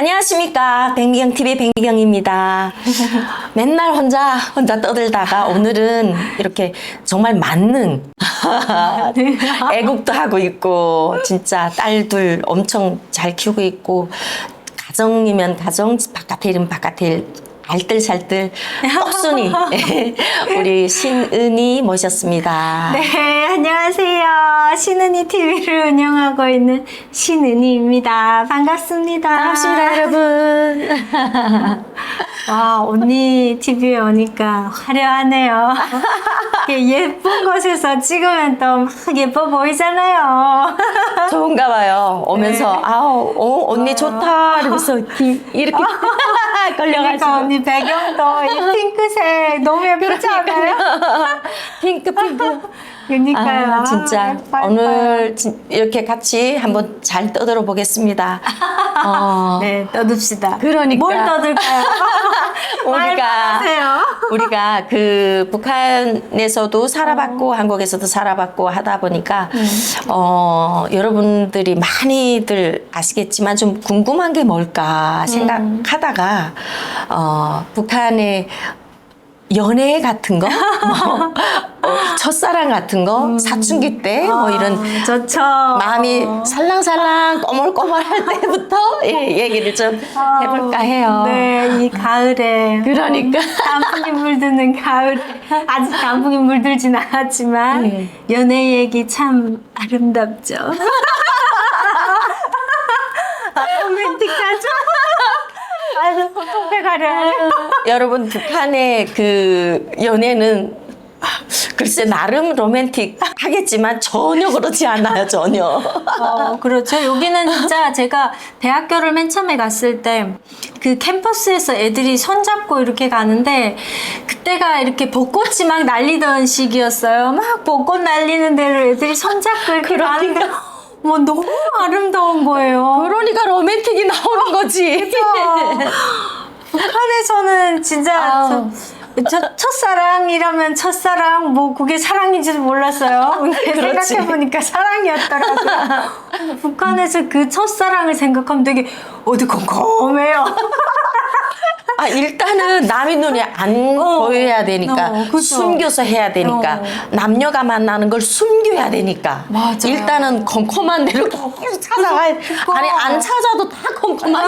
안녕하십니까. 백미경 TV 백미경입니다. 맨날 혼자, 혼자 떠들다가 오늘은 이렇게 정말 만능 애국도 하고 있고, 진짜 딸둘 엄청 잘 키우고 있고, 가정이면 가정, 바깥에 일은 바깥에 일, 알뜰살뜰 떡순이 우리 신은이 모셨습니다. 네, 안녕하세요. 신은이 TV를 운영하고 있는 신은이입니다. 반갑습니다. 반갑습니다, 여러분. 와, 언니 TV에 오니까 화려하네요. 예쁜 곳에서 찍으면 또 막 예뻐 보이잖아요. 좋은가 봐요. 오면서 네. 아우 어, 언니 좋다 이러면서 이- 이렇게 걸려가지고 그러니까 언니 배경도 이 핑크색 너무 예쁘지 않아요? 핑크 핑크. 그러니까요. 아, 진짜 예뻐요, 오늘 진- 이렇게 같이 한번 잘 떠들어 보겠습니다. 어, 네, 떠듭시다. 그러니까. 뭘 떠들까요? 우리가. 우리가 그 북한에서도 살아봤고 한국에서도 살아봤고 하다 보니까 어 여러분들이 많이들 아시겠지만 좀 궁금한 게 뭘까 생각하다가 어 북한의 연애 같은 거, 뭐, 어, 첫사랑 같은 거, 사춘기 때, 뭐 이런 어, 좋죠. 마음이 살랑살랑 꼬물꼬물할 때부터 예, 얘기를 좀 해볼까 해요. 네, 이 가을에 그러니까. 단풍이 물드는 가을 아직 단풍이 물들진 않았지만 네. 연애 얘기 참 아름답죠. 아, 로맨틱하죠. 통백하려. 여러분 북한의 그 연애는 글쎄 나름 로맨틱 하겠지만 전혀 그렇지 않아요 전혀. 어, 그렇죠. 여기는 진짜 제가 대학교를 맨 처음에 갔을 때 그 캠퍼스에서 애들이 손잡고 이렇게 가는데 그때가 이렇게 벚꽃이 막 날리던 시기였어요. 막 벚꽃 날리는 대로 애들이 손잡고 이렇게 가는데 뭐 너무 아름다운 거예요. 그러니까 로맨틱이 나오는 거지. 북한에서는 진짜 아우. 첫사랑이라면 첫사랑 뭐 그게 사랑인지도 몰랐어요. 근데 그렇지. 생각해보니까 사랑이었더라고요. 북한에서 그 첫사랑을 생각하면 되게 어두컴컴해요. 아 일단은 남의 눈에 안 어. 보여야 되니까 어, 그죠. 숨겨서 해야 되니까 어. 남녀가 만나는 걸 숨겨야 되니까 맞아요. 일단은 컴컴한 데로 찾아가야 그거. 아니 안 찾아도 다 컴컴하니까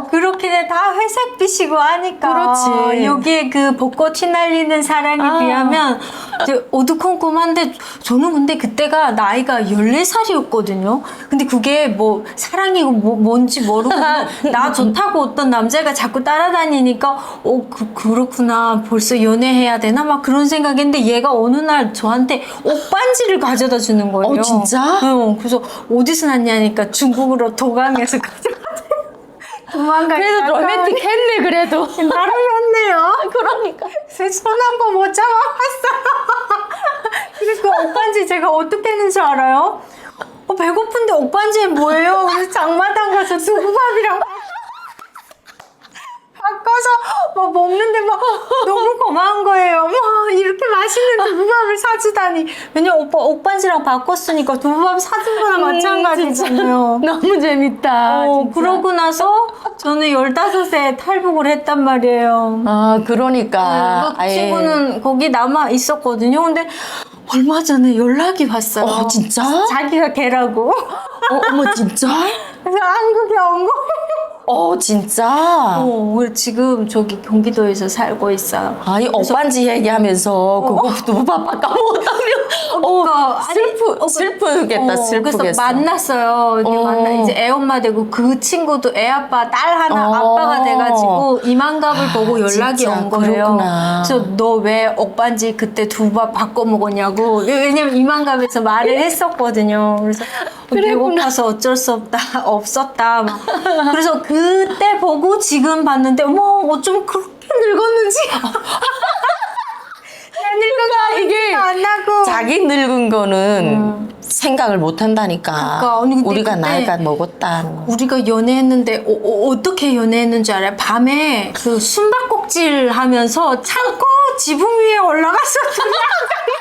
어, 그렇게 다 회색빛이고 하니까. 그렇지. 여기에 그 벚꽃 휘날리는 사랑에 아. 비하면 이제 어두컴컴한데 저는 근데 그때가 나이가 14살이었거든요. 근데 그게 뭐 사랑이고 뭐, 뭔지 모르고 나 좋다고 어떤 남자가 자꾸 따라다니니까 어, 그, 그렇구나. 벌써 연애해야 되나? 막 그런 생각했는데 얘가 어느 날 저한테 옷 반지를 가져다 주는 거예요. 어, 진짜? 응, 그래서 어디서 났냐니까 중국으로 도강에서 가져다 도망가. 그래도 로맨틱했네 그래도 나름이었네요. 그러니까 손한번 못 잡아봤어. 그래서 그 옷반지 제가 어떻게 했는지 알아요? 어, 배고픈데 옷반지에 뭐예요? 그래서 장마당 가서 두부밥이랑 바꿔서 막 먹는데 막 너무 고마운 거예요. 막 이렇게 맛있는 두부밥을 사주다니. 왜냐면 오빠 옷반지랑 바꿨으니까 두부밥 사준 거랑 마찬가지잖아요. 너무 재밌다 어, 진짜. 그러고 나서 저는 15세 탈북을 했단 말이에요. 아 그러니까 그. 친구는 거기 남아 있었거든요. 근데 얼마 전에 연락이 왔어요. 어 진짜? 자기가 걔라고. 어, 어머 진짜? 그래서 한국에 온 거예요. 어 진짜? 어, 우리 지금 저기 경기도에서 살고 있어요. 아니 옷반지 얘기하면서 그거 두부밥 아까 먹었다며 어, 그러니까, 아니, 슬프 어, 슬프겠다 어, 슬프겠어 그래서 만났어요. 어. 만나 이제 애 엄마 되고 그 친구도 애 아빠 딸 하나 어. 아빠가 돼가지고 이만갑을 아, 보고 연락이 진짜 온 거예요. 그렇구나. 그래서 너왜 억반지 그때 두밥 바꿔 먹었냐고. 왜냐면 이만갑에서 말을 했었거든요. 그래서 배고파서 어쩔 수 없다 없었다. 막. 그래서 그때 보고 지금 봤는데 어머 어쩜 그렇게 늙었는지. 늙은 이게 안 나고. 자기 늙은 거는 생각을 못 한다니까 그러니까, 언니 근데 우리가 그때 나이가 먹었다 우리가 연애했는데 어, 떻게 연애했는지 알아요? 밤에 그 숨바꼭질 하면서 창고 지붕 위에 올라가서 앉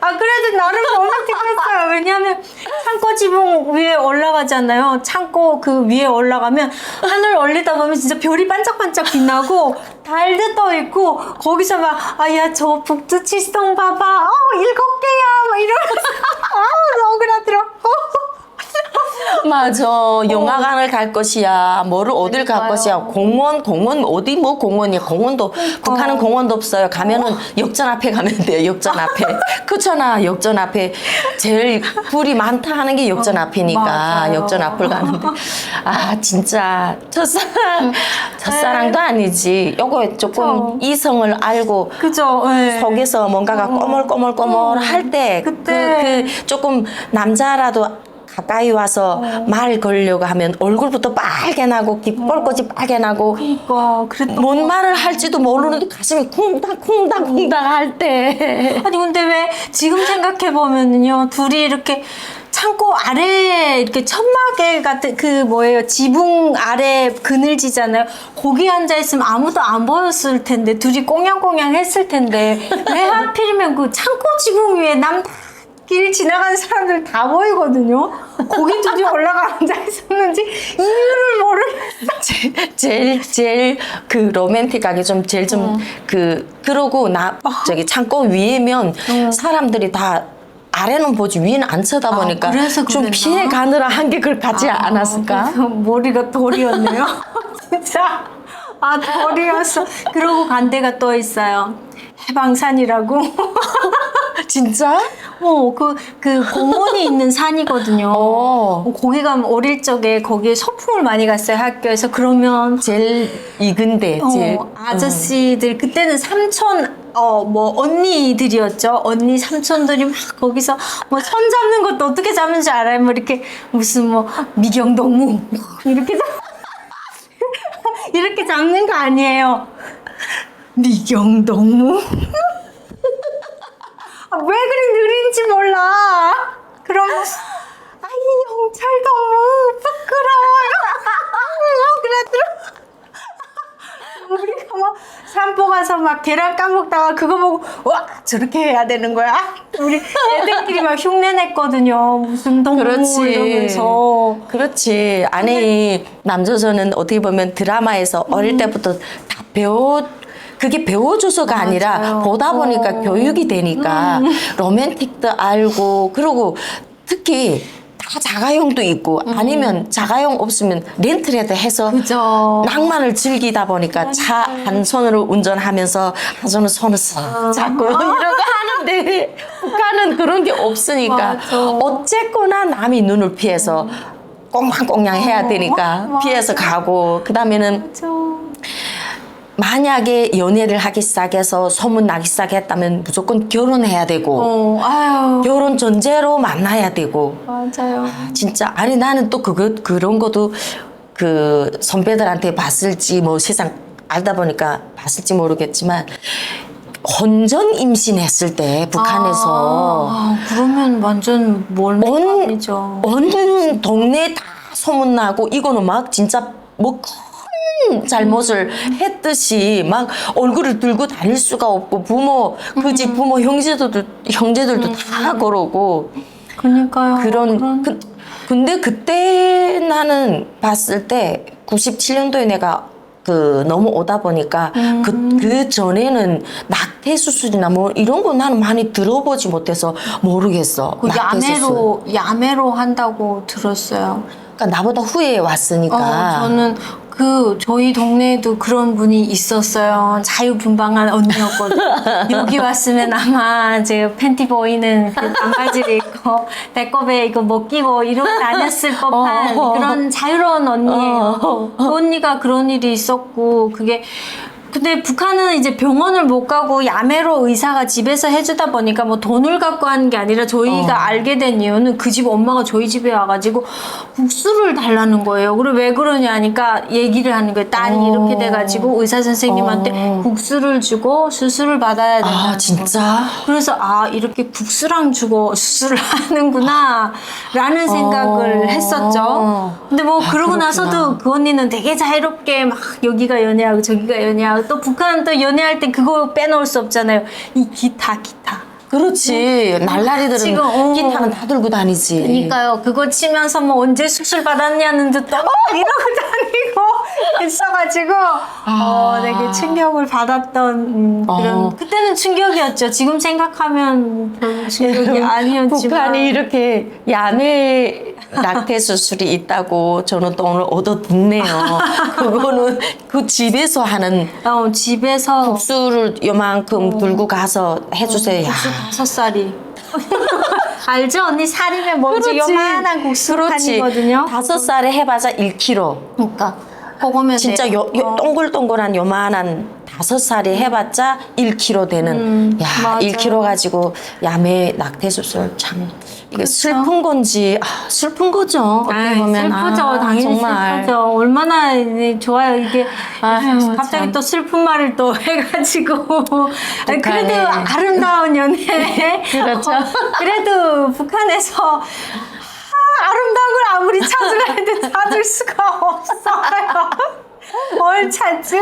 아 그래도 나름 로맨틱했어요. 왜냐하면 창고 지붕 위에 올라가잖아요. 창고 그 위에 올라가면 하늘 올리다 보면 진짜 별이 반짝반짝 빛나고 달도 떠 있고 거기서 막 아야 저 북두 칠성 봐봐. 어 일곱 개야. 막 이러면서 아 억울하더라. 맞아. 영화관을 갈 것이야. 뭐를 어딜 갈 그러니까요. 것이야. 공원, 공원 어디 뭐 공원이야. 공원도 북한은 공원도 없어요. 가면은 역전 앞에 가면 돼요. 역전 앞에. 그렇잖아. 역전 앞에 제일 불이 많다 하는 게 역전 앞이니까 맞아요. 역전 앞을 가는데 아 진짜 첫사랑 첫사랑도 아니지. 요거 조금 네. 그쵸. 이성을 알고 그죠? 네. 속에서 뭔가가 꼬물꼬물꼬물 할 때 그 그때. 그 조금 남자라도 가까이 와서 말 걸려고 하면 얼굴부터 빨개 나고 귓볼꽃이 빨개 나고 그러니까 그랬던 뭔 말을 할지도 모르는데 가슴이 쿵닥쿵닥쿵닥 할 때. 아니 근데 왜 지금 생각해 보면은요 둘이 이렇게 창고 아래 이렇게 천막에 같은 그 뭐예요? 지붕 아래 그늘지잖아요. 거기 앉아 있으면 아무도 안 보였을 텐데 둘이 꽁냥꽁냥 했을 텐데 왜 하필이면 그 창고 지붕 위에 남 길 지나가는 사람들 다 보이거든요. 거기 둘이 올라가 앉아 있었는지 이유를 모르겠어. 제- 제일 제일 그 로맨틱하게 좀 제일 좀 그 그러고 나 저기 창고 위에면 사람들이 다 아래는 보지 위는 안 쳐다보니까 그래서 좀 그랬나? 피해 가느라 한 게 그걸 가지 않았을까? 그래서 머리가 돌이었네요. 진짜. 아, 돌이었어. 그러고 간 데가 또 있어요. 해방산이라고. 진짜? 어, 그, 그 공원이 있는 산이거든요. 어. 거기 가면 어릴 적에 거기에 소풍을 많이 갔어요, 학교에서. 그러면 제일 익은데 제일 어, 아저씨들 그때는 삼촌 어 뭐 언니들이었죠 언니 삼촌들이 막 거기서 뭐손 잡는 것도 어떻게 잡는지 알아요 뭐 이렇게 무슨 뭐 미경동무 이렇게 잡 이렇게 잡는 거 아니에요 미경동무 아, 왜 그리 느린지 몰라 그러면 아이 영철동무 부끄러워요 그러더라 우리가 막 산보 가서 막 계란 까먹다가 그거 보고 와 저렇게 해야 되는 거야. 우리 애들끼리 막 흉내냈거든요. 무슨 동무 그렇지. 이러면서. 그렇지. 아니 남조선은 어떻게 보면 드라마에서 어릴 때부터 다 배워 그게 배워줘서가 아니라 맞아요. 보다 보니까 어. 교육이 되니까 로맨틱도 알고 그리고 특히 다 자가용도 있고 아니면 자가용 없으면 렌트라도 해서 그죠. 낭만을 즐기다 보니까 차 한 손으로 운전하면서 한 손으로 손을 싹 잡고 이러고 하는데 북한은 그런 게 없으니까 맞아. 어쨌거나 남이 눈을 피해서 꽁냥꽁냥 해야 되니까 맞아. 피해서 가고 그 다음에는. 만약에 연애를 하기 시작해서 소문 나기 시작했다면 무조건 결혼해야 되고 어, 아유. 결혼 전제로 만나야 되고 맞아요. 진짜 아니 나는 또 그거 그런 것도 그 선배들한테 봤을지 뭐 세상 알다 보니까 봤을지 모르겠지만 혼전 임신했을 때 북한에서 아, 그러면 완전 온, 몰매감이죠. 온 동네 다 소문나고 이거는 막 진짜 뭐 큰 잘못을 했듯이 막 얼굴을 들고 다닐 수가 없고 부모 그 집 부모 형제들도 형제들도 다 그러고 그러니까요. 그런 그, 근데 그때 나는 봤을 때 97년도에 내가 그 넘어오다 보니까 그, 그 전에는 낙태 수술이나 뭐 이런 거 나는 많이 들어보지 못해서 모르겠어. 그 낙태 수술. 야매로 야매로 한다고 들었어요. 그러니까 나보다 후에 왔으니까. 어, 저는 그 저희 동네에도 그런 분이 있었어요. 자유분방한 언니였거든요. 여기 왔으면 아마 제가 팬티 보이는 그 반바지를 입고 배꼽에 이거 못 끼고 이러고 다녔을 법한 어. 그런 자유로운 언니예요. 어. 그 언니가 그런 일이 있었고 그게 근데 북한은 이제 병원을 못 가고 야매로 의사가 집에서 해주다 보니까 뭐 돈을 갖고 하는 게 아니라 저희가 어. 알게 된 이유는 그 집 엄마가 저희 집에 와가지고 국수를 달라는 거예요. 그리고 왜 그러냐 하니까 얘기를 하는 거예요. 딸이 어. 이렇게 돼가지고 의사 선생님한테 어. 국수를 주고 수술을 받아야 된다. 아, 진짜? 그래서 아 이렇게 국수랑 주고 수술을 하는구나 라는 생각을 어. 했었죠. 근데 뭐 아, 그러고 그렇구나. 나서도 그 언니는 되게 자유롭게 막 여기가 연애하고 저기가 연애하고 또 북한은 또 연애할 때 그거 빼놓을 수 없잖아요. 이 기타 기타. 그렇지. 날라리들은 지금, 어. 기타는 다 들고 다니지. 그러니까요. 그거 치면서 뭐 언제 수술 받았냐는 듯 막 이러고 다니고 있어가지고 어, 되게 충격을 받았던 음, 그런 아. 어. 그때는 충격이었죠. 지금 생각하면 별 충격이 아니었지만 북한이 이렇게 야매 낙태 수술이 있다고 저는 또 오늘 얻어 듣네요. 그거는 그 집에서 하는 어, 집에서 국수를 요만큼 들고 가서 해주세요. 야. 국수 다섯 살이 알죠 언니 살이면 뭔지 그렇지. 요만한 국수 그렇지. 판이거든요. 다섯 살에 해봐자 1kg. 그러니까 그거면 진짜. 요, 요 동글동글한 요만한 다섯 살이 해봤자 1kg 되는 음, 야 맞아. 1kg 가지고 야매 낙태 수술 참 이게 슬픈 건지 아, 슬픈 거죠 어떻게 아이, 보면 슬프죠. 아, 당연히 정말 슬프죠. 얼마나 이- 좋아요. 이게 아유, 갑자기 참. 또 슬픈 말을 또 해가지고. 아니. 그래도 아름다운 연애. 그렇죠. 어, 그래도 북한에서 아, 아름다운 걸 아무리 찾으려 해도 찾을 수가 없어요. 뭘 찾지?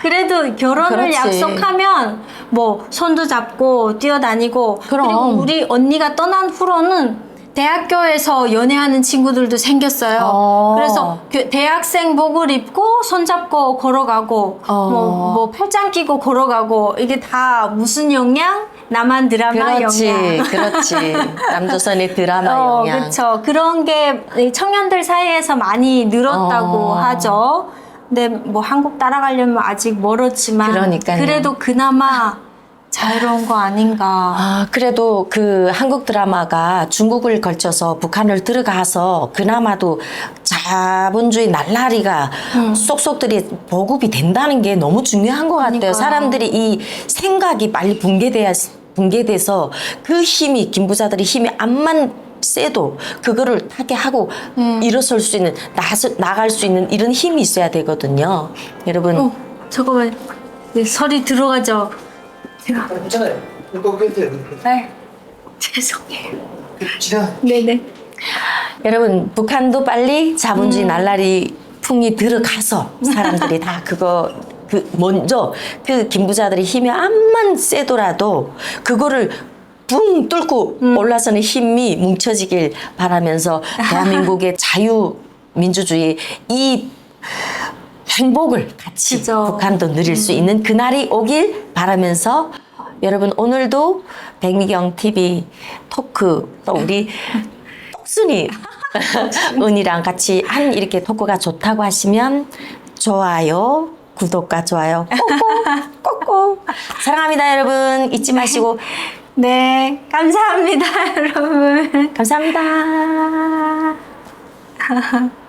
그래도 결혼을 그렇지. 약속하면 뭐 손도 잡고 뛰어다니고 그럼. 그리고 우리 언니가 떠난 후로는 대학교에서 연애하는 친구들도 생겼어요. 어. 그래서 그 대학생 복을 입고 손잡고 걸어가고 어. 뭐, 뭐 팔짱 끼고 걸어가고 이게 다 무슨 영향? 남한 드라마 그렇지 영향. 그렇지 남조선의 드라마 어, 영향 그렇죠. 그런 게이 청년들 사이에서 많이 늘었다고 어. 하죠. 근데 뭐 한국 따라가려면 아직 멀었지만 그러니까요. 그래도 그나마 자유로운 거 아닌가. 아, 그래도 그 한국 드라마가 중국을 걸쳐서 북한을 들어가서 그나마도 자본주의 날라리가 쏙쏙들이 보급이 된다는 게 너무 중요한 것 같아요. 그러니까요. 사람들이 이 생각이 빨리 붕괴돼야, 붕괴돼서 그 힘이, 김부자들의 힘이 암만 세도 그거를 타게 하고 일어설 수 있는, 나서, 나갈 수 있는 이런 힘이 있어야 되거든요. 여러분. 어, 잠깐만. 네, 설이 들어가죠. 제가 괜찮아요. 이거 괜찮아요. 네. 죄송해요. 지나. 네네. 여러분 북한도 빨리 자본주의 날라리 풍이 들어가서 사람들이 다 그거 그 먼저 그 김부자들의 힘이 암만 세더라도 그거를 붕 뚫고 올라서는 힘이 뭉쳐지길 바라면서 대한민국의 자유 민주주의 이 행복을 같이 그죠. 북한도 누릴 수 있는 그날이 오길 바라면서 여러분 오늘도 백미경 TV 토크 또 우리 똑순이 은이랑 같이 한 이렇게 토크가 좋다고 하시면 좋아요 구독과 좋아요 꼭꼭 꼭꼭. 사랑합니다 여러분. 잊지 마시고 네. 감사합니다, 여러분. 감사합니다.